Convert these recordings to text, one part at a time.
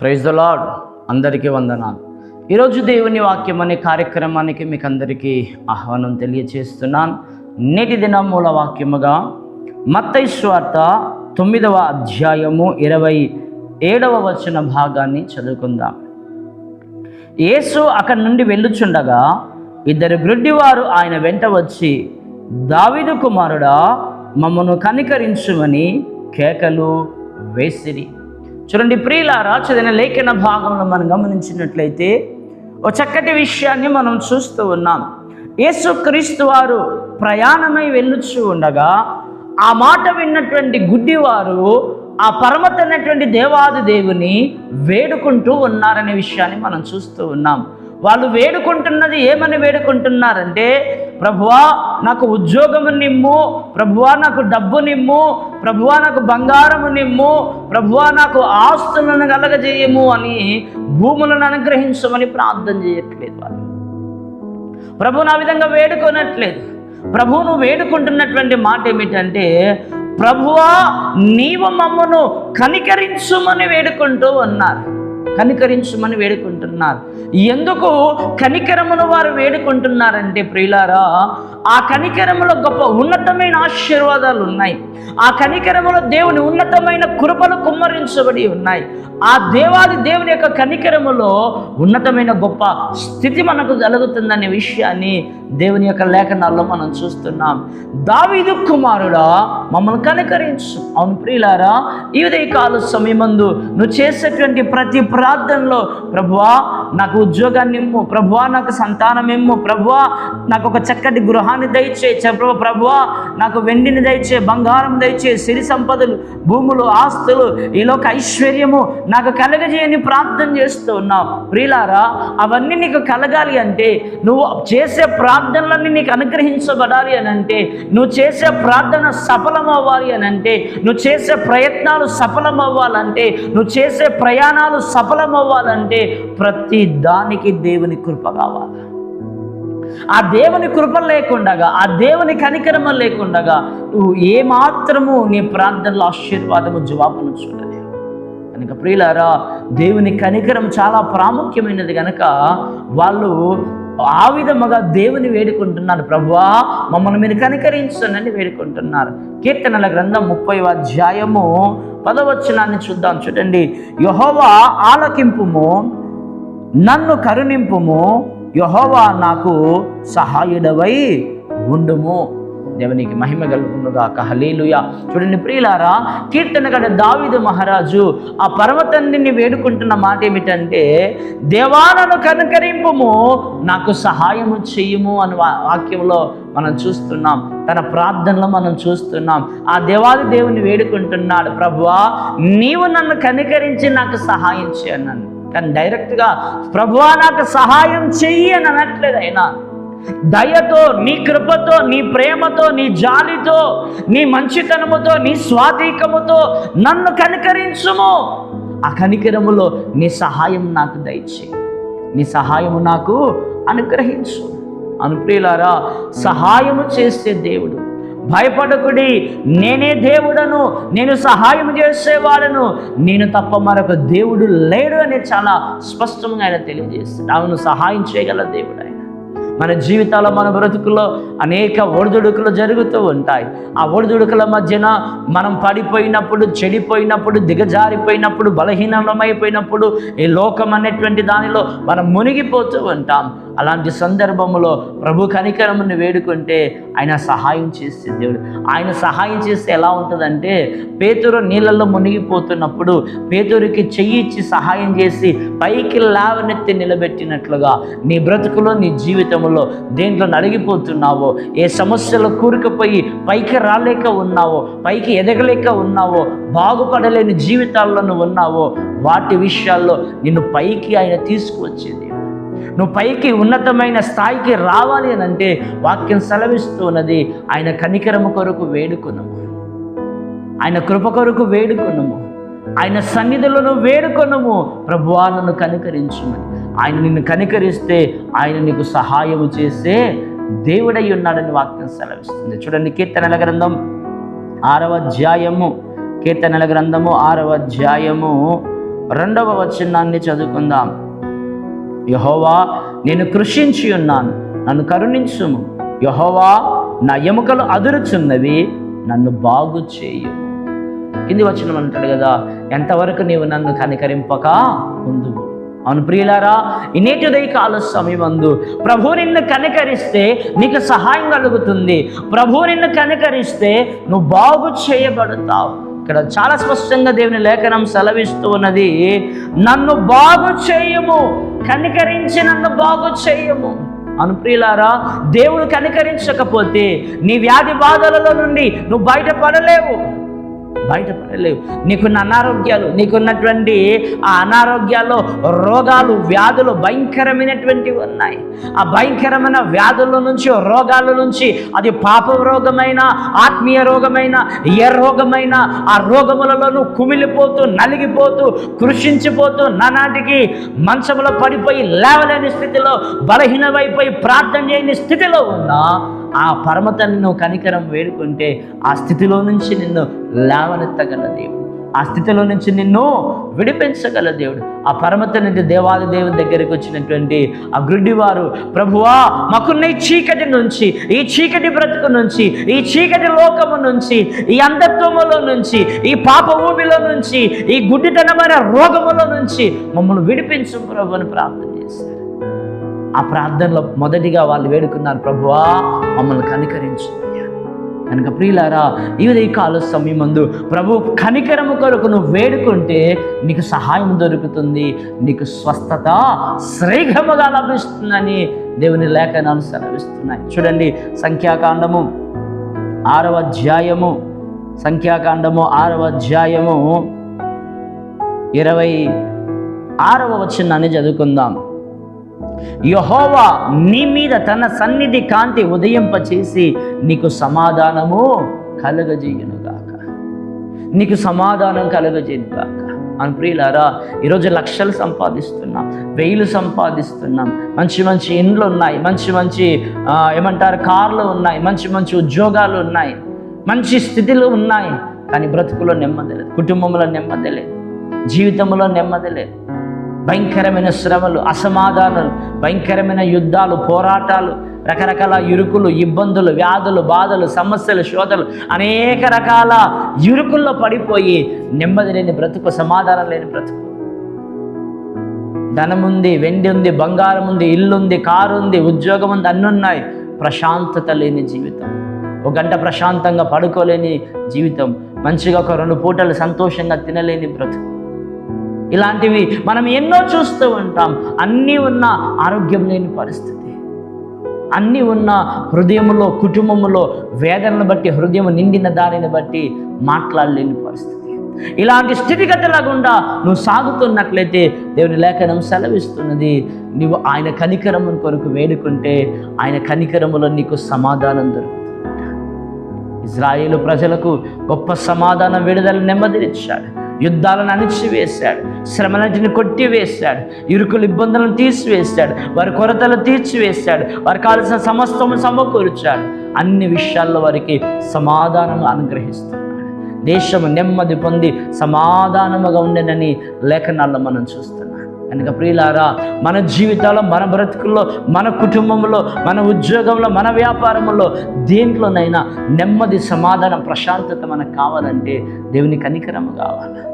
Praise the lord అందరికీ వందనాలు. ఈరోజు దేవుని వాక్యం అనే కార్యక్రమానికి మీకు అందరికీ ఆహ్వానం తెలియచేస్తున్నాను. నేటి దినం మూల వాక్యముగా మత్తైశ్వార్త తొమ్మిదవ అధ్యాయము ఇరవై ఏడవ వచన భాగాన్ని చదువుకుందాం. యేసు అక్కడి నుండి వెళ్ళుచుండగా ఇద్దరు గ్రుడ్డివారు ఆయన వెంట వచ్చి దావిదు కుమారుడా మమ్మను కనికరించుమని కేకలు వేసిరి. చూడండి ప్రియులారా చదివిన లేఖన భాగంలో మనం గమనించినట్లయితే ఒక చక్కటి విషయాన్ని మనం చూస్తూ ఉన్నాం. యేసుక్రీస్తు వారు ప్రయాణమై వెళ్ళొచ్చు ఉండగా ఆ మాట విన్నటువంటి గుడ్డివారు ఆ పరమతైనటువంటి దేవాది దేవుని వేడుకుంటూ ఉన్నారనే విషయాన్ని మనం చూస్తూ ఉన్నాం. వాళ్ళు వేడుకుంటున్నది ఏమని వేడుకుంటున్నారంటే ప్రభువా నాకు ఉద్యోగము నిమ్ము ప్రభువా నాకు డబ్బు నిమ్ము ప్రభువా నాకు బంగారము నిమ్ము ప్రభువా నాకు ఆస్తులను కలగజేయము అని భూములను అనుగ్రహించమని ప్రార్థన చేయట్లేదు వాళ్ళు ప్రభు నా విధంగా వేడుకోనట్లేదు. ప్రభువును వేడుకుంటున్నటువంటి మాట ఏమిటంటే ప్రభువా నీవు మమ్మను కనికరించుమని వేడుకుంటూ ఉన్నారు. కనికరించమని వేడుకుంటున్నారు. ఎందుకు కనికరమును వారు వేడుకుంటున్నారంటే ప్రియులారా ఆ కనికరములో గొప్ప ఉన్నతమైన ఆశీర్వాదాలు ఉన్నాయి. ఆ కనికరములో దేవుని ఉన్నతమైన కృపలు కుమ్మరించబడి ఉన్నాయి. ఆ దేవాది దేవుని యొక్క కనికరములో ఉన్నతమైన గొప్ప స్థితి మనకు కలుగుతుందనే విషయాన్ని దేవుని యొక్క లేఖనాల్లో మనం చూస్తున్నాం. దావీదు కుమారుడా మమ్మల్ని కనికరించు. అవును ప్రియులారా ఈ ఉదయకాల సమయమందు నువ్వు చేసేటువంటి ప్రతి ప్రార్థనలో ప్రభువా నాకు ఉద్యోగాన్ని ఇమ్ము ప్రభువా నాకు సంతానం ఇమ్ము ప్రభువా నాకు ఒక చక్కటి గృహాన్ని దయచే ప్రభు ప్రభువా నాకు వెండిని దయచే బంగారం దయచే సిరి సంపదలు భూములు ఆస్తులు ఈలోక ఐశ్వర్యము నాకు కలగజేయని ప్రార్థన చేస్తూ ఉన్నావు. ప్రియులారా అవన్నీ నీకు కలగాలి అంటే నువ్వు చేసే ప్రార్థనలన్నీ నీకు అనుగ్రహించబడాలి అని అంటే నువ్వు చేసే ప్రార్థన సఫలం అవ్వాలి అని అంటే నువ్వు చేసే ప్రయత్నాలు సఫలం అవ్వాలంటే నువ్వు చేసే ప్రయాణాలు సఫలం అవ్వాలంటే ప్రతి దానికి దేవుని కృప కావాలి. ఆ దేవుని కృప లేకుండగా ఆ దేవుని కనికరమ లేకుండగా నువ్వు ఏమాత్రము నీ ప్రార్థనలో ఆశీర్వాదము జవాబును చూడలేవు. కనుక ప్రియులారా దేవుని కనికరం చాలా ప్రాముఖ్యమైనది కనుక వాళ్ళు ఆ విధముగా దేవుని వేడుకుంటున్నారు. ప్రభువా మమ్మల్ని మీరు కనికరించండి వేడుకుంటున్నారు. కీర్తనల గ్రంథం ముప్పై అధ్యాయము పదవచనాన్ని చూద్దాం చూడండి. యహోవా ఆలకింపుము నన్ను కరుణింపుము యహోవా నాకు సహాయుడవై ఉండుము. దేవునికి మహిమ కలుగునుగా కహలేలుయా చూడండి ప్రియులారా కీర్తన గడ దావిదు మహారాజు ఆ పర్వతాన్ని వేడుకుంటున్న మాట ఏమిటంటే దేవాలను కనుకరింపము నాకు సహాయము చెయ్యము అని వా- వాక్యంలో మనం చూస్తున్నాం. తన ప్రార్థనలో మనం చూస్తున్నాం. ఆ దేవాది దేవుని వేడుకుంటున్నాడు. ప్రభువా నీవు నన్ను కనికరించి నాకు సహాయం చేయన్నాను కానీ డైరెక్ట్గా ప్రభువా నాకు సహాయం చెయ్యి అని అనట్లేదు అయినా దయతో నీ కృపతో నీ ప్రేమతో నీ జాలితో నీ మంచితనముతో నీ స్వాధీకముతో నన్ను కనికరించుము. ఆ కనికరములో నీ సహాయం నాకు దయచే నీ సహాయము నాకు అనుగ్రహించు. అనుప్రియులారా సహాయము చేసే దేవుడు భయపడకుడి. నేనే దేవుడను నేను సహాయం చేసేవాడను. నేను తప్ప మరొక దేవుడు లేడు అని చాలా స్పష్టంగా ఆయన తెలియజేస్తాడు. అవును సహాయం చేయగల దేవుడు ఆయన. మన జీవితాల్లో మన బ్రతుకుల్లో అనేక ఒడిదుడుకులు జరుగుతూ ఉంటాయి. ఆ ఒడిదుడుకుల మధ్యన మనం పడిపోయినప్పుడు చెడిపోయినప్పుడు దిగజారిపోయినప్పుడు బలహీనమైపోయినప్పుడు ఈ లోకం అనేటువంటి దానిలో మనం మునిగిపోతూ ఉంటాం. అలాంటి సందర్భంలో ప్రభు కనికరముని వేడుకుంటే ఆయన సహాయం చేసే దేవుడు. ఆయన సహాయం చేస్తే ఎలా ఉంటుందంటే పేతురు నీళ్ళల్లో మునిగిపోతున్నప్పుడు పేతురికి చెయ్యి ఇచ్చి సహాయం చేసి పైకి లేవనెత్తి నిలబెట్టినట్లుగా నీ బ్రతుకులో నీ జీవితంలో దేంట్లో నలిగిపోతున్నావో ఏ సమస్యలో కూరుకుపోయి పైకి రాలేక ఉన్నావో పైకి ఎదగలేక ఉన్నావో బాగుపడలేని జీవితాల్లో నువ్వు ఉన్నావో వాటి విషయాల్లో నిన్ను పైకి ఆయన తీసుకువచ్చేది. నువ్వు పైకి ఉన్నతమైన స్థాయికి రావాలి అని అంటే వాక్యం సెలవిస్తున్నది. ఆయన కనికరము కొరకు వేడుకునము. ఆయన కృప కొరకు వేడుకునము. ఆయన సన్నిధులను వేడుకొనము. ప్రభువా నన్ను కనికరించుమని. ఆయన నిన్ను కనికరిస్తే ఆయన నీకు సహాయము చేసే దేవుడై ఉన్నాడని వాక్యం సెలవిస్తుంది. చూడండి కీర్తనల గ్రంథం ఆరవ అధ్యాయము. కీర్తనల గ్రంథము ఆరవ అధ్యాయము. రెండవ వచనాన్ని చదువుకుందాం. యహోవా నేను కృషించి ఉన్నాను నన్ను కరుణించుము. యహోవా నా ఎముకలు అదురుచున్నవి నన్ను బాగు చేయు. కింది వచ్చిన అంటాడు కదా ఎంతవరకు నీవు నన్ను కనికరింపక ఉందువు? అవును ప్రియులారా ఈ నేటి కాల సమయమందు ప్రభు నిన్ను కనికరిస్తే నీకు సహాయం కలుగుతుంది. ప్రభు నిన్ను కనికరిస్తే నువ్వు బాగు చేయబడతావు. ఇక్కడ చాలా స్పష్టంగా దేవుని లేఖనం సెలవిస్తూ ఉన్నది నన్ను బాగు చేయము కనికరించి నన్ను బాగు చేయము. అనుప్రియులారా దేవుడు కనికరించకపోతే నీ వ్యాధి బాధలలో నుండి నువ్వు బయటపడలేవు. బయటపడలేవు. నీకున్న అనారోగ్యాలు నీకున్నటువంటి ఆ అనారోగ్యాల్లో రోగాలు వ్యాధులు భయంకరమైనటువంటివి ఉన్నాయి. ఆ భయంకరమైన వ్యాధుల నుంచి రోగాల నుంచి అది పాప రోగమైన ఆత్మీయ రోగమైన ఏ రోగమైన ఆ రోగములలోనూ కుమిలిపోతూ నలిగిపోతూ కృషించిపోతూ నానాటికి మంచంలో పడిపోయి లేవలేని స్థితిలో బలహీనమైపోయి ప్రార్థన చేయని స్థితిలో ఉన్నా ఆ పరమతని నువ్వు కనికరం వేడుకుంటే ఆ స్థితిలో నుంచి నిన్ను లేవనెత్తగల దేవుడు. ఆ స్థితిలో నుంచి నిన్ను విడిపించగల దేవుడు. ఆ పరమత నుండి దేవాది దేవుని దగ్గరికి వచ్చినటువంటి ఆ గుడ్డివారు ప్రభువా మాకున్న ఈ చీకటి నుంచి ఈ చీకటి బ్రతుకు నుంచి ఈ చీకటి లోకము నుంచి ఈ అంధత్వములో నుంచి ఈ పాప ఊబిలో నుంచి ఈ గుడ్డితనమైన రోగములో నుంచి మమ్మల్ని విడిపించు ప్రభు అని ప్రార్థన చేశారు ఆ ప్రార్థనలో మొదటిగా వాళ్ళు వేడుకున్నారు ప్రభువా మమ్మల్ని కనికరించు. కనుక ప్రియులారా ఈ కాల సమయమందు ప్రభు కనికరము కొరకు నువ్వు వేడుకుంటే నీకు సహాయం దొరుకుతుంది నీకు స్వస్థత శ్రీఘముగా లభిస్తుందని దేవుని లేఖనాలు సెలవిస్తున్నాయి. చూడండి సంఖ్యాకాండము ఆరవ అధ్యాయము సంఖ్యాకాండము ఆరవ అధ్యాయము ఇరవై ఆరవ వచనాన్ని చదువుకుందాం. యహోవా నీ మీద తన సన్నిధి కాంతి ఉదయింపచేసి నీకు సమాధానము కలగజేయునుగాక. నీకు సమాధానం కలగజేయునుగాక. అని ప్రియులారా ఈరోజు లక్షలు సంపాదిస్తున్నాం వెయ్యిలు సంపాదిస్తున్నాం మంచి మంచి ఇండ్లు ఉన్నాయి మంచి మంచి ఏమంటారు కార్లు ఉన్నాయి మంచి మంచి ఉద్యోగాలు ఉన్నాయి మంచి స్థితిలో ఉన్నాయి కానీ బ్రతుకులో నెమ్మది లేదు కుటుంబంలో నెమ్మది లేదు జీవితంలో నెమ్మది లేదు భయంకరమైన శ్రమలు అసమాధానాలు భయంకరమైన యుద్ధాలు పోరాటాలు రకరకాల ఇరుకులు ఇబ్బందులు వ్యాధులు బాధలు సమస్యలు శోధలు అనేక రకాల ఇరుకుల్లో పడిపోయి నెమ్మది లేని బ్రతుకు సమాధానం లేని బ్రతుకు. ధనం ఉంది వెండి ఉంది బంగారం ఉంది ఇల్లుంది కారు ఉంది ఉద్యోగం ఉంది అన్ని ఉన్నాయి. ప్రశాంతత లేని జీవితం. ఒక గంట ప్రశాంతంగా పడుకోలేని జీవితం. మంచిగా ఒక రెండు పూటలు సంతోషంగా తినలేని బ్రతుకు. ఇలాంటివి మనం ఎన్నో చూస్తూ ఉంటాం. అన్నీ ఉన్న ఆరోగ్యం లేని పరిస్థితి. అన్నీ ఉన్న హృదయంలో కుటుంబములో వేదనను బట్టి హృదయం నిండిన దానిని బట్టి మాట్లాడలేని పరిస్థితి. ఇలాంటి స్థితిగతుల గుండా నువ్వు సాగుతున్నట్లయితే దేవుని లేఖనం సెలవిస్తున్నది. నువ్వు ఆయన కనికరమును కొరకు వేడుకుంటే ఆయన కనికరములో నీకు సమాధానం దొరుకుతుంది. ఇజ్రాయేలు ప్రజలకు గొప్ప సమాధానం విడుదల నెమ్మదినిచ్చాడు. యుద్ధాలను అణిచివేశాడు. శ్రమలన్నింటిని కొట్టివేశాడు. ఇరుకులు ఇబ్బందులను తీసివేశాడు. వారి కొరతలు తీర్చివేశాడు. వారికి కావలసిన సమస్తము సమకూర్చాడు. అన్ని విషయాల్లో వారికి సమాధానం అనుగ్రహిస్తున్నాడు. దేశము నెమ్మది పొంది సమాధానముగా ఉండేనని లేఖనాల్లో మనం చూస్తున్నాం. కనుక ప్రియులారా మన జీవితాల్లో మన బ్రతుకుల్లో మన కుటుంబంలో మన ఉద్యోగంలో మన వ్యాపారంలో దేంట్లోనైనా నెమ్మది సమాధానం ప్రశాంతత మనకు కావాలంటే దేవుని కనికరము కావాలి.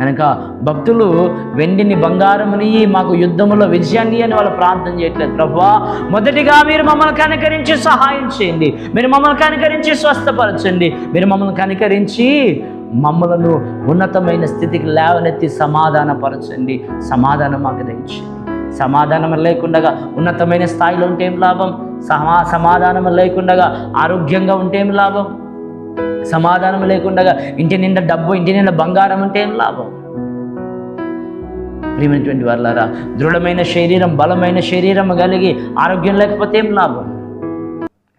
కనుక భక్తులు వెండిని బంగారముని మాకు యుద్ధములో విజయాన్ని అని వాళ్ళు ప్రార్థన చేయట్లేదు. ప్రభా మొదటిగా మీరు మమ్మల్ని కనికరించి సహాయం చేయండి. మీరు మమ్మల్ని కనికరించి స్వస్థపరచండి. మీరు మమ్మల్ని కనికరించి మమ్మలను ఉన్నతమైన స్థితికి లేవనెత్తి సమాధానపరచండి. సమాధానం మాకు తెచ్చింది సమాధానం లేకుండా ఉన్నతమైన స్థాయిలో ఉంటే ఏం లాభం? సమా సమాధానం లేకుండా ఆరోగ్యంగా ఉంటే ఏం లాభం? సమాధానం లేకుండా ఇంటి నిండా డబ్బు ఇంటి నిండా బంగారం ఉంటే ఏం లాభం? ప్రియమైనటువంటి వాళ్ళారా దృఢమైన శరీరం బలమైన శరీరం కలిగి ఆరోగ్యం లేకపోతే ఏం లాభం?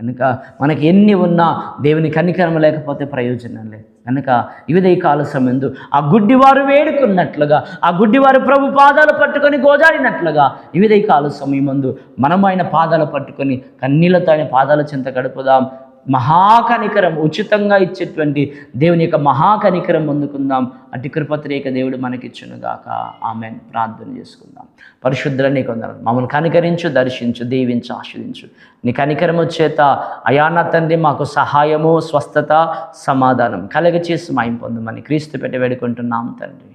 కనుక మనకి ఎన్ని ఉన్నా దేవుని కనికరం లేకపోతే ప్రయోజనం లేదు. కనుక ఇవిదే కాల సమయందు ఆ గుడ్డివారు వేడుకున్నట్లుగా ఆ గుడ్డివారు ప్రభు పాదాలు పట్టుకొని గోజాడినట్లుగా ఇవిదే కాల సమయమందు మనం ఆయన పాదాలు పట్టుకొని కన్నీళ్ళతో ఆయన పాదాల చింత గడుపుదాం. మహాకనికరం ఉచితంగా ఇచ్చేటువంటి దేవుని యొక్క మహాకనికరం అందుకుందాం అటు కృపత్రేక దేవుడు మనకిచ్చునుగాక. ఆమె ప్రార్థన చేసుకుందాం. పరిశుద్ధుల నీకు కొందరు మమ్మల్ని కనికరించు దర్శించు దీవించు ఆశ్రదించు నీ కనికరము చేత అయాన తండ్రి మాకు సహాయము స్వస్థత సమాధానం కలగచేసి మాయం పొందమని క్రీస్తు పెట్టి వేడుకుంటున్నాం తండ్రి.